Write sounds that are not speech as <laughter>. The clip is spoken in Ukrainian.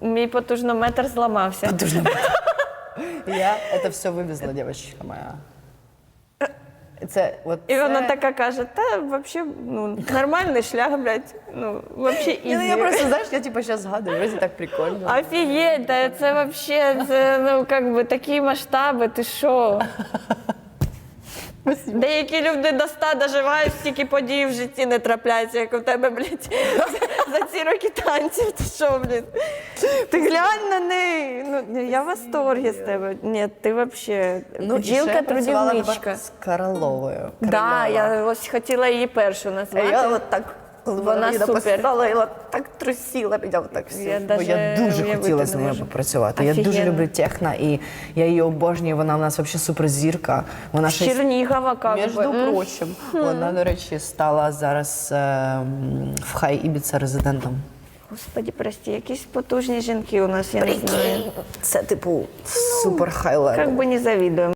Мій потужнометр зламався. Дуже <laughs> Я це все вивезла, дівчинка моя. Це от І це... вона така каже: та взагалі ну, нормальний шлях, блядь. Ну, взагалі Ні, ну, я просто, знаєш, я типу зараз згадую, вроді так прикольно. Офігеть, да, це вообще, це, ну, как би, такі масштаби, ти що? Деякі люди до ста доживають, стільки подій в житті не трапляється, як у тебе, блядь, за ці роки танців. Ти що, блядь? Ти глянь на неї. Ну, я в восторгі з тебе. Ні, ти взагалі Ну, і ще бджілка я працювала трудівничка. з Короловою. Да, я ось хотіла її першу А назвати. я от так, коли Вона вона супер. я так трусила, мене так все. Я Бо я дуже хотіла з нею попрацювати. Я дуже люблю техно, і я її обожнюю. Вона в нас взагалі суперзірка. Вона ще Чернігова, как Між би. Прочим, вона, до речі, стала зараз ем, в хай Ібіца резидентом. Господи, прости, якісь потужні жінки у нас, я не знаю. Це типу супер хай Как бы не завидуємо.